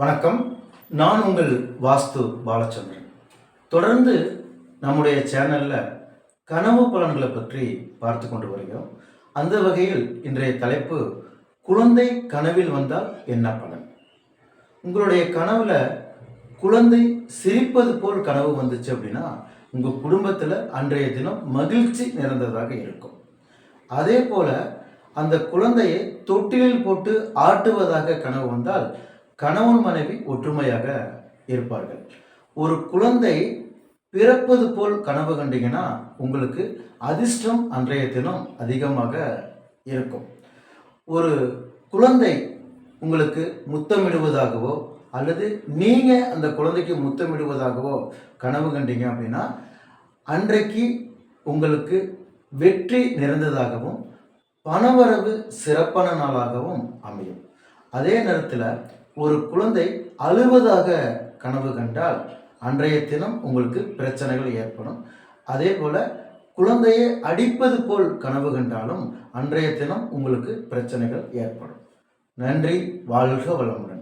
வணக்கம். நான் உங்கள் வாஸ்து பாலச்சந்திரன். தொடர்ந்து நம்முடைய சேனலில் கனவு பலன்களை பற்றி பார்த்து கொண்டு வருகிறோம். அந்த வகையில் இன்றைய தலைப்பு குழந்தை கனவில் வந்தால் என்ன பலன்? உங்களுடைய கனவில் குழந்தை சிரிப்பது போல் கனவு வந்துச்சு அப்படின்னா உங்கள் குடும்பத்தில் அன்றைய தினம் மகிழ்ச்சி நிறைந்ததாக இருக்கும். அதே போல் அந்த குழந்தையை தொட்டிலில் போட்டு ஆட்டுவதாக கனவு வந்தால் கணவன் மனைவி ஒற்றுமையாக இருப்பார்கள். ஒரு குழந்தை பிறப்பது போல் கனவு கண்டீங்கன்னா உங்களுக்கு அதிர்ஷ்டம் அன்றைய தினம் அதிகமாக இருக்கும். ஒரு குழந்தை உங்களுக்கு முத்தமிடுவதாகவோ அல்லது நீங்கள் அந்த குழந்தைக்கு முத்தமிடுவதாகவோ கனவு கண்டீங்க அப்படின்னா அன்றைக்கு உங்களுக்கு வெற்றி நிறைந்ததாகவும் பணவரவு சிறப்பான நாளாகவும் அமையும். அதே நேரத்தில் ஒரு குழந்தை அழுவதாக கனவு கண்டால் அன்றைய தினம் உங்களுக்கு பிரச்சனைகள் ஏற்படும். அதே போல் குழந்தையை அடிப்பது போல் கனவு கண்டாலும் அன்றைய தினம் உங்களுக்கு பிரச்சனைகள் ஏற்படும். நன்றி வாழ்க வளமுடன்.